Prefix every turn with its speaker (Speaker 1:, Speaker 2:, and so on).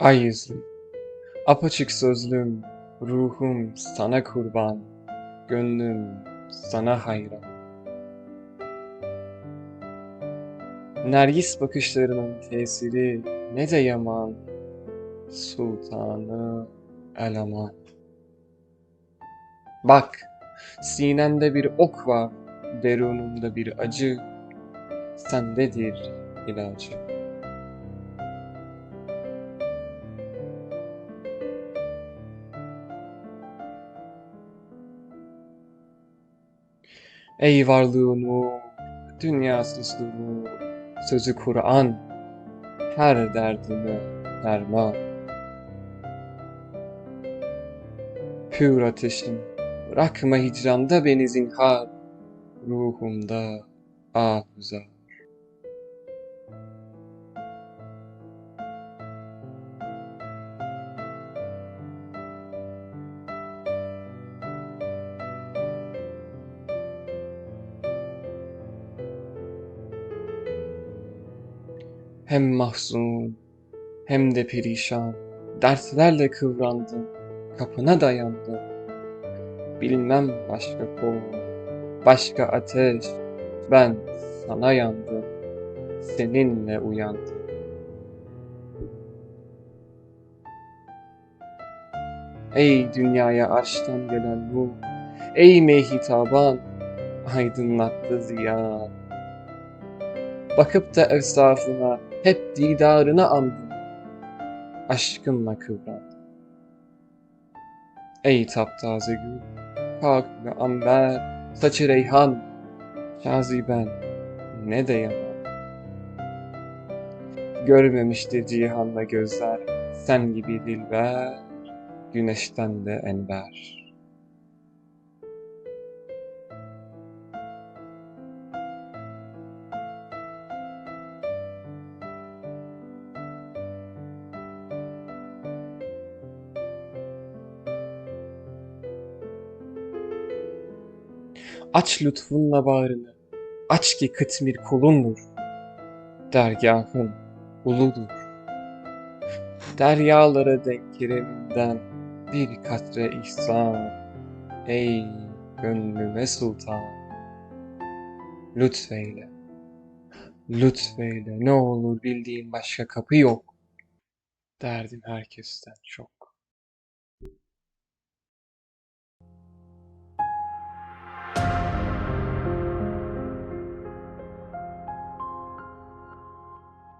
Speaker 1: Ay yüzlüm, apaçık sözlüm, ruhum sana kurban, gönlüm sana hayran. Nergis bakışlarının tesiri ne de yaman, sultanı eleman. Bak, sinemde bir ok var, derunumda bir acı, sendedir ilacı. Ey varlığı nur, dünyasız nur, sözü Kur'an, her derdime derman. Pür ateşim, bırakma hicranda beni zinhar, ruhumda ahuzar. Hem mahzun hem de perişan, dertlerle kıvrandım, kapına dayandım. Bilmem başka kol, başka ateş, ben sana yandım, seninle uyandım. Ey dünyaya arştan gelen nur, ey mehitaban, aydınlattı ziya. Bakıp da evsafına, hep didarına andım, aşkınla kıvrandım. Ey taptaze gül, pak ve amber, saçı reyhan, caziben ne de yaman. Görmemişti cihanla gözler, sen gibi dilber, güneşten de enber. Aç lütfunla bağrını, aç ki kıtmir kulundur. Dergahın uludur. Deryalara denk kireminden bir katre ihsan. Ey gönlüme sultan. Lütfeyle, lütfeyle ne olur bildiğin başka kapı yok. Derdim herkesten çok.